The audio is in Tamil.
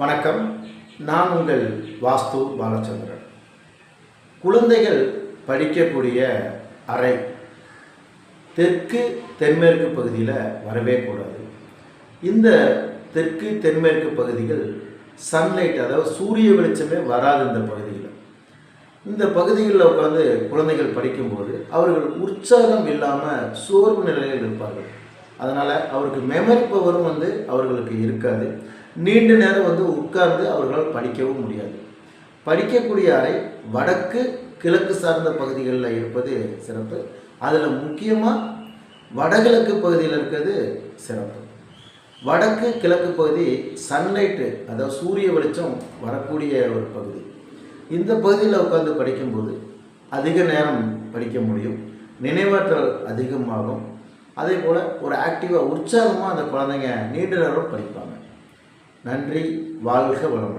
வணக்கம். நான் உங்கள் வாஸ்து பாலச்சந்திரன். குழந்தைகள் படிக்கக்கூடிய அறை தெற்கு தென்மேற்கு பகுதியில் வரவே கூடாது. இந்த தெற்கு தென்மேற்கு பகுதிகள் சன்லைட் அதாவது சூரிய வெளிச்சமே வராது இந்த பகுதியில். இந்த பகுதிகளில் உட்காந்து குழந்தைகள் படிக்கும்போது அவர்கள் உற்சாகம் இல்லாமல் சோர்வு நிலையில் இருப்பார்கள். அதனால் அவருக்கு மெமரி பவரும் வந்து அவர்களுக்கு இருக்காது. நீண்ட நேரம் வந்து உட்கார்ந்து அவர்களால் படிக்கவும் முடியாது. படிக்கக்கூடிய அறை வடக்கு கிழக்கு சார்ந்த பகுதிகளில் இருப்பது சிறப்பு. அதில் முக்கியமாக வடகிழக்கு பகுதியில் இருக்கிறது சிறப்பு. வடக்கு கிழக்கு பகுதி சன்லைட்டு அதாவது சூரிய வெளிச்சம் வரக்கூடிய ஒரு பகுதி. இந்த பகுதியில் உட்காந்து படிக்கும்போது அதிக நேரம் படிக்க முடியும். நினைவாற்றல் அதிகமாகும். அதே போல் ஒரு ஆக்டிவாக உற்சாகமாக அந்த குழந்தைங்க நீண்ட நேரம் படிப்பாங்க. நன்றி வாழ்க வளமுடன்.